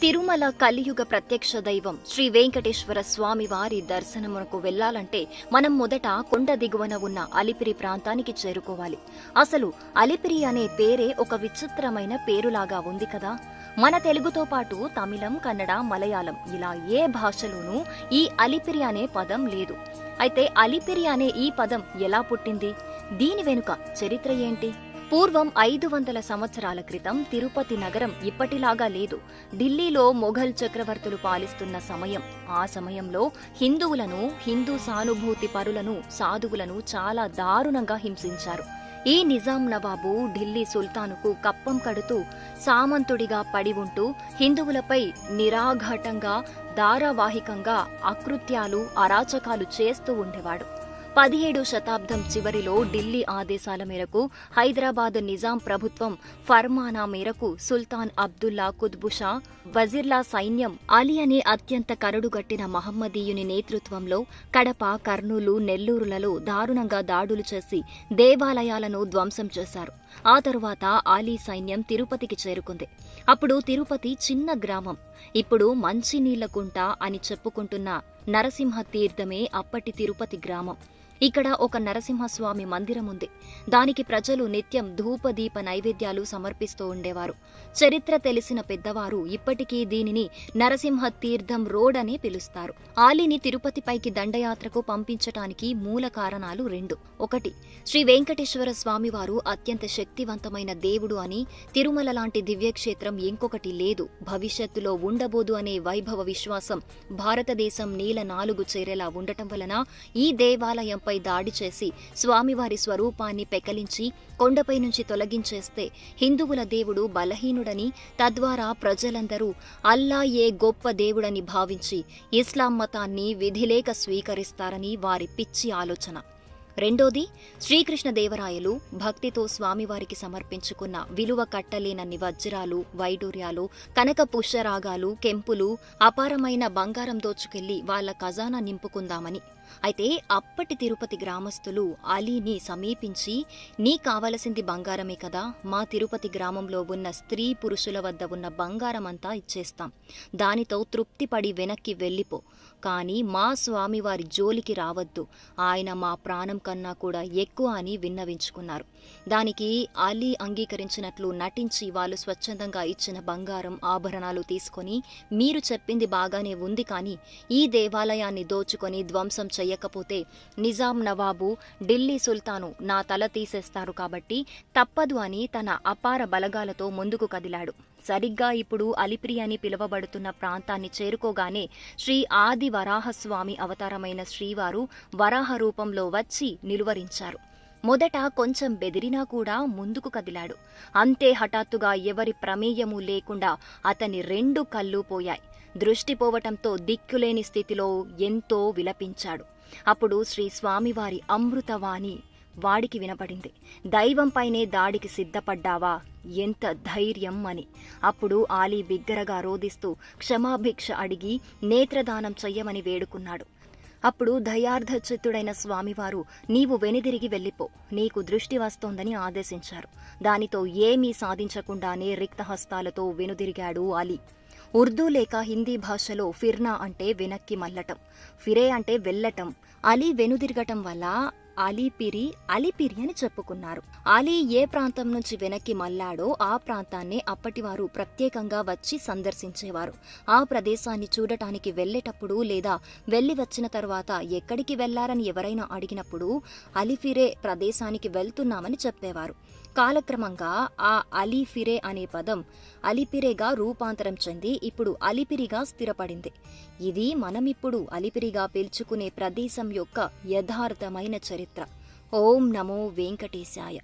తిరుమల కలియుగ ప్రత్యక్ష దైవం శ్రీ వెంకటేశ్వర స్వామి వారి దర్శనమునకు వెళ్ళాలంటే మనం మొదట కొండ దిగువన ఉన్న అలిపిరి ప్రాంతానికి చేరుకోవాలి. అసలు అలిపిరి అనే పేరే ఒక విచిత్రమైన పేరులాగా ఉంది కదా. మన తెలుగుతో పాటు తమిళం కన్నడ మలయాళం ఇలా ఏ భాషలోనూ ఈ అలిపిరి అనే పదం లేదు. అయితే అలిపిరి అనే ఈ పదం ఎలా పుట్టింది? దీని వెనుక చరిత్ర ఏంటి? పూర్వం ఐదు వందల సంవత్సరాల క్రితం తిరుపతి నగరం ఇప్పటిలాగా లేదు. ఢిల్లీలో మొఘల్ చక్రవర్తులు పాలిస్తున్న సమయం. ఆ సమయంలో హిందువులను హిందూ సానుభూతి పరులను సాధువులను చాలా దారుణంగా హింసించారు. ఈ నిజాం నవాబు ఢిల్లీ సుల్తానుకు కప్పం కడుతూ సామంతుడిగా పడి ఉంటూ హిందువులపై నిరాఘాటంగా ధారావాహికంగా అకృత్యాలు అరాచకాలు చేస్తూ ఉండేవాడు. పదిహేడు శతాబ్దం చివరిలో ఢిల్లీ ఆదేశాల మేరకు హైదరాబాద్ నిజాం ప్రభుత్వం ఫర్మానా మేరకు సుల్తాన్ అబ్దుల్లా కుత్బుషా వజీర్లా సైన్యం అలీ అనే అత్యంత కరడుగట్టిన మహమ్మదీయుని నేతృత్వంలో కడప కర్నూలు నెల్లూరులలో దారుణంగా దాడులు చేసి దేవాలయాలను ధ్వంసం చేశారు. ఆ తరువాత ఆలీ సైన్యం తిరుపతికి చేరుకుంది. అప్పుడు తిరుపతి చిన్న గ్రామం. ఇప్పుడు మంచినీళ్ళకుంట అని చెప్పుకుంటున్న నరసింహ తీర్థమే అప్పటి తిరుపతి గ్రామం. ఇక్కడ ఒక నరసింహస్వామి మందిరం ఉంది దానికి ప్రజలు నిత్యం ధూపదీప నైవేద్యాలు సమర్పిస్తూ ఉండేవారు. చరిత్ర తెలిసిన పెద్దవారు ఇప్పటికీ దీనిని నరసింహ తీర్థం రోడ్ అని పిలుస్తారు. ఆలిని తిరుపతిపైకి దండయాత్రకు పంపించటానికి మూల కారణాలు రెండు. ఒకటి శ్రీ వెంకటేశ్వర స్వామివారు అత్యంత శక్తివంతమైన దేవుడు అని తిరుమల లాంటి దివ్యక్షేత్రం ఇంకొకటి లేదు. భవిష్యత్తులో ఉండబోదు అనే వైభవ విశ్వాసం భారతదేశం నీల నాలుగు చేరేలా ఉండటం వలన ఈ దేవాలయం దేవాలయంపై దాడి చేసి స్వామివారి స్వరూపాన్ని పెకలించి కొండపై నుంచి తొలగించేస్తే హిందువుల దేవుడు బలహీనుడని తద్వారా ప్రజలందరూ అల్లా ఏ గొప్ప దేవుడని భావించి ఇస్లాం మతాన్ని విధిలేక స్వీకరిస్తారని వారి పిచ్చి ఆలోచన. రెండోది శ్రీకృష్ణదేవరాయలు భక్తితో స్వామివారికి సమర్పించుకున్న విలువ కట్టలేనన్ని వజ్రాలు వైడూర్యాలు కనక పుష్యరాగాలు కెంపులు అపారమైన బంగారం దోచుకెళ్ళి వాళ్ళ ఖజానా నింపుకుందామని అయితే అప్పటి తిరుపతి గ్రామస్తులు అలీని సమీపించి నీ కావలసింది బంగారమే కదా మా తిరుపతి గ్రామంలో ఉన్న స్త్రీ పురుషుల వద్ద ఉన్న బంగారం అంతా ఇచ్చేస్తాం. దానితో తృప్తిపడి వెనక్కి వెళ్ళిపో. కానీ మా స్వామివారి జోలికి రావద్దు. ఆయన మా ప్రాణం కన్నా కూడా ఎక్కువ అని విన్నవించుకున్నారు. దానికి అలీ అంగీకరించినట్లు నటించి వాళ్ళు స్వచ్ఛందంగా ఇచ్చిన బంగారం ఆభరణాలు తీసుకొని మీరు చెప్పింది బాగానే ఉంది కానీ ఈ దేవాలయాన్ని దోచుకొని ధ్వంసం చెయ్యకపోతే నిజాం నవాబు ఢిల్లీ సుల్తాను నా తల తీసేస్తారు కాబట్టి తప్పదు అని తన అపార బలగాలతో ముందుకు కదిలాడు. సరిగ్గా ఇప్పుడు అలిపిరి అని పిలువబడుతున్న ప్రాంతాన్ని చేరుకోగానే శ్రీ ఆది వరాహస్వామి అవతారమైన శ్రీవారు వరాహ రూపంలో వచ్చి నిలువరించారు. మొదట కొంచెం బెదిరినా కూడా ముందుకు కదిలాడు. అంతే హఠాత్తుగా ఎవరి ప్రమేయము లేకుండా అతని రెండు కళ్ళు పోయాయి. దృష్టిపోవటంతో దిక్కులేని స్థితిలో ఎంతో విలపించాడు. అప్పుడు శ్రీ స్వామివారి అమృతవాణి వాడికి వినపడింది. దైవంపైనే దాడికి సిద్ధపడ్డావా? ఎంత ధైర్యం అని. అప్పుడు ఆలీ బిగ్గరగా రోదిస్తూ క్షమాభిక్ష అడిగి నేత్రదానం చెయ్యమని వేడుకున్నాడు. అప్పుడు దయార్ధచిత్తుడైన స్వామివారు నీవు వెనుదిరిగి వెళ్ళిపో. నీకు దృష్టి వస్తోందని ఆదేశించారు. దానితో ఏమీ సాధించకుండానే రిక్తహస్తాలతో వెనుదిరిగాడు అలీ ఉర్దూ లేక హిందీ భాషలో ఫిర్నా అంటే వెనక్కి మల్లటం ఫిరే అంటే వెళ్ళటం అలీ వెనుదిరగటం వల్ల అలీపిరి అలిపిరి అని చెప్పుకున్నారు. అలీ ఏ ప్రాంతం నుంచి వెనక్కి మల్లాడో ఆ ప్రాంతాన్ని అప్పటివారు ప్రత్యేకంగా వచ్చి సందర్శించేవారు. ఆ ప్రదేశాన్ని చూడటానికి వెళ్ళేటప్పుడు లేదా వెళ్ళి వచ్చిన తర్వాత ఎక్కడికి వెళ్ళారని ఎవరైనా అడిగినప్పుడు అలిఫిరే ప్రదేశానికి వెళ్తున్నామని చెప్పేవారు. కాలక్రమంగా ఆ అలీఫిరే అనే పదం అలిపిరేగా రూపాంతరం చెంది ఇప్పుడు అలిపిరిగా స్థిరపడింది. ఇది మనమిప్పుడు అలిపిరిగా పిలుచుకునే ప్రదేశం యొక్క యథార్థమైన చరిత్ర. ఓం నమో వెంకటేశాయ.